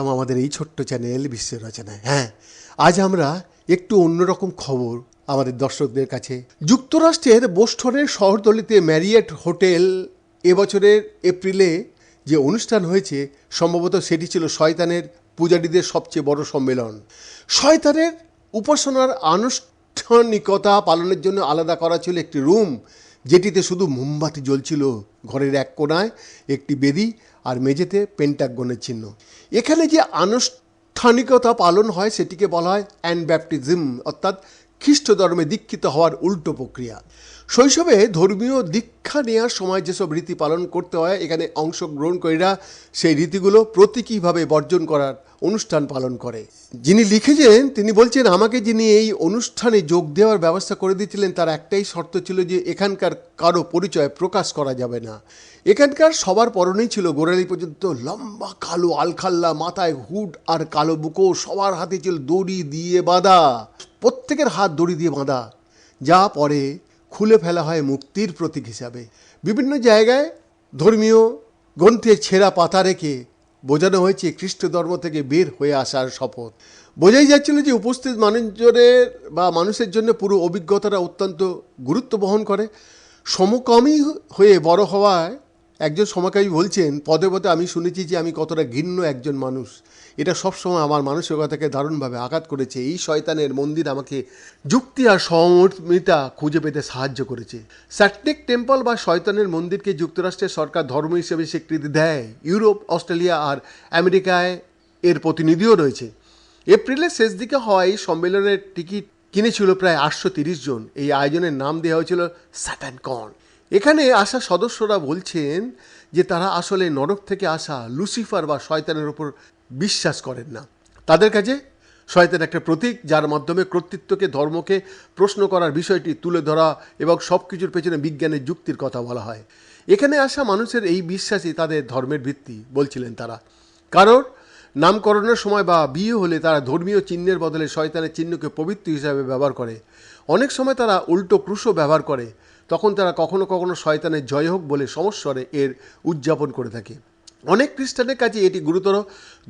আমাদের এই ছোট্ট চ্যানেল বিশ্ব রচনায় হ্যাঁ আজ আমরা একটু অন্যরকম খবর আমাদের দর্শকদের কাছে যুক্তরাষ্ট্রের বোস্টনের শহরতলিতে ম্যারিয়েট হোটেল এবছরের এপ্রিলে যে অনুষ্ঠান হয়েছে সম্ভবত সেটি ছিল শয়তানের পূজারীদের সবচেয়ে বড় সম্মেলন। শয়তানের উপাসনার আনুষ্ঠানিকতা পালনের জন্য আলাদা করা ছিল একটি রুম। যেটিতে শুধু মোমবাতি জ্বলছিল ঘরের এক কোনায় একটি বেদি আর মেঝেতে পেন্টাগনের চিহ্ন। এখানে যে আনুষ্ঠানিকতা পালন হয় সেটিকে বলা হয় অ্যানব্যাপটিজম অর্থাৎ খ্রিস্ট ধর্মে দীক্ষিত হওয়ার উল্টো প্রক্রিয়া। শৈশবে ধর্মীয় দীক্ষা নেওয়ার সময় যেসব রীতি পালন করতে হয়, এখানে অংশগ্রহণকারীরা সেই রীতিগুলো প্রতীকীভাবে বর্জন করার অনুষ্ঠান পালন করে। যিনি লিখেছেন, তিনি বলছেন, আমাকে যিনি এই অনুষ্ঠানে যোগ দেওয়ার ব্যবস্থা করে দিয়েছিলেন, তার একটাই শর্ত ছিল যে এখানকার কারও পরিচয় প্রকাশ করা যাবে না। এখানকার সবার পরনেই ছিল গোড়ালি পর্যন্ত লম্বা কালো আলখাল্লা, মাথায় হুড আর কালো বুকো, সবার হাতে ছিল দড়ি দিয়ে বাঁধা। প্রত্যেকের হাত দড়ি দিয়ে বাঁধা। যা পরে খুলে ফেলা হয় মুক্তির প্রতীক হিসাবে। বিভিন্ন জায়গায় ধর্মীয় গ্রন্থে ছেঁড়া পাতা রেখে বোঝানো হয়েছে খ্রিস্ট ধর্ম থেকে বের হয়ে আসার শপথ। বোঝাই যাচ্ছিল যে উপস্থিত মানুষজনের বা মানুষের জন্য পুরো অভিজ্ঞতাটা অত্যন্ত গুরুত্ব বহন করে। সমকামী হয়ে বড় হওয়ায় একজন সমকামী বলছেন, পদে পদে আমি শুনেছি যে আমি কতটা ঘৃণ্য একজন মানুষ। এটা সবসময় আমার মানসিকতাকে দারুণভাবে আঘাত করেছে। এই শয়তানের মন্দির আমাকে যুক্তি আর সহমর্মিতা খুঁজে পেতে সাহায্য করেছে। স্যাটনিক টেম্পল বা শয়তানের মন্দিরকে যুক্তরাষ্ট্রের সরকার ধর্ম হিসেবে স্বীকৃতি দেয়। ইউরোপ, অস্ট্রেলিয়া আর আমেরিকায় এর প্রতিনিধিও রয়েছে। এপ্রিলের শেষ দিকে হওয়া এই সম্মেলনের টিকিট কিনেছিল প্রায় আটশো তিরিশ জন। এই আয়োজনের নাম দেওয়া হয়েছিল স্যাটান কন এখানে আসা সদস্যরা বলছেন যে তারা আসলে নরক থেকে আসা লুসিফার বা শয়তানের উপর বিশ্বাস করেন না। তাদের কাছে শয়তান একটা প্রতীক, যার মাধ্যমে কর্তৃত্বকে, ধর্মকে প্রশ্ন করার বিষয়টি তুলে ধরা এবং সব কিছুর পেছনে বিজ্ঞানের যুক্তির কথা বলা হয়। এখানে আসা মানুষের এই বিশ্বাসই তাদের ধর্মের ভিত্তি, বলছিলেন তারা। কারোর নামকরণের সময় বা বিয়ে হলে তারা ধর্মীয় চিহ্নের বদলে শয়তানের চিহ্নকে পবিত্র হিসাবে ব্যবহার করে। অনেক সময় তারা উল্টো ক্রুশও ব্যবহার করে। তখন তারা কখনো কখনো শয়তানের জয় হোক বলে সমস্বরে এর উদযাপন করে থাকে। অনেক খ্রিস্টানের কাছে এটি গুরুতর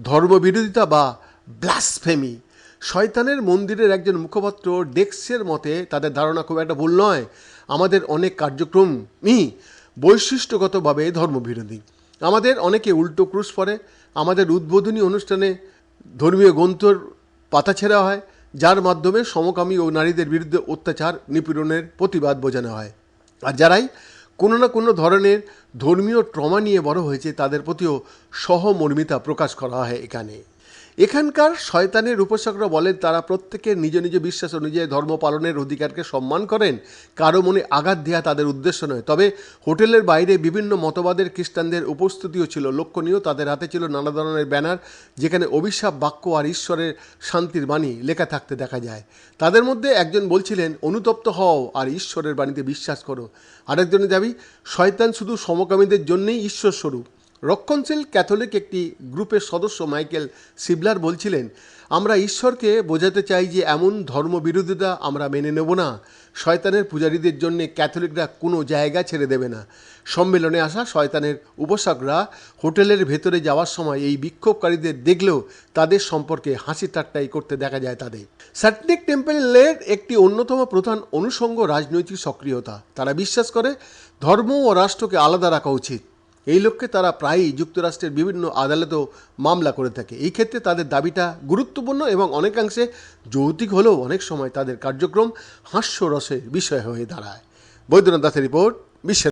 ধর্মবিরোধিতা বা ব্লাসফেমি শয়তানের মন্দিরের একজন মুখপাত্র ডেক্সের মতে তাদের ধারণা খুব একটা ভুল নয়। আমাদের অনেক কার্যক্রমই বৈশিষ্ট্যগতভাবে ধর্মবিরোধী। আমাদের অনেকে উল্টো ক্রুশ পরে, আমাদের উদ্বোধনী অনুষ্ঠানে ধর্মীয় গ্রন্থর পাতা ছেঁড়া হয়, যার মাধ্যমে সমকামী ও নারীদের বিরুদ্ধে অত্যাচার, নিপীড়নের প্রতিবাদ বোঝানো হয়। আর যারাই কোনো না কোনো ধরনের ধর্মীয় ট্রমা নিয়ে বড় হয়েছে, তাদের প্রতিও সহমর্মিতা প্রকাশ করা হয় এখানে। এখানকার শয়তানের উপাসকরা বলেন, তারা প্রত্যেকে নিজ নিজ বিশ্বাস অনুযায়ী ধর্ম পালনের অধিকারকে সম্মান করেন। কারও মনে আঘাত দেওয়া তাদের উদ্দেশ্য নয়। তবে হোটেলের বাইরে বিভিন্ন মতবাদের খ্রিস্টানদের উপস্থিতিও ছিল। লক্ষণীয় তাদের হাতে ছিল নানা ধরনের ব্যানার, যেখানে অভিশাপ, বাক্য আর ঈশ্বরের শান্তির বাণী লেখা থাকতে দেখা যায়। তাদের মধ্যে একজন বলছিলেন, অনুতপ্ত হও আর ঈশ্বরের বাণীতে বিশ্বাস করো। আরেকজনের দাবি, শয়তান শুধু সমকামীদের জন্যই ঈশ্বর স্বরূপ রক্ষণশীল ক্যাথলিক একটি গ্রুপের সদস্য মাইকেল সিবলার বলছিলেন, আমরা ঈশ্বরকে বোঝাতে চাই যে এমন ধর্মবিরোধিতা আমরা মেনে নেব না। শয়তানের পূজারীদের জন্য ক্যাথলিকরা কোনো জায়গা ছেড়ে দেবে না। সম্মেলনে আসা শয়তানের উপাসকরা হোটেলের ভেতরে যাওয়ার সময় এই বিক্ষোভকারীদের দেখলেও তাদের সম্পর্কে হাসি ঠাট্টাই করতে দেখা যায় তাদের। স্যাটনিক টেম্পলের একটি অন্যতম প্রধান অনুষঙ্গ রাজনৈতিক সক্রিয়তা। তারা বিশ্বাস করে ধর্ম ও রাষ্ট্রকে আলাদা রাখা উচিত। এই লক্ষ্যে তারা প্রায়ই যুক্তরাষ্ট্রের বিভিন্ন আদালতেও মামলা করে থাকে। এই ক্ষেত্রে তাদের দাবিটা গুরুত্বপূর্ণ এবং অনেকাংশে যৌতিক হলেও অনেক সময় তাদের কার্যক্রম হাস্যরসের বিষয় হয়ে দাঁড়ায়। বৈদ্যনাথ দাসের রিপোর্ট বিশ্বের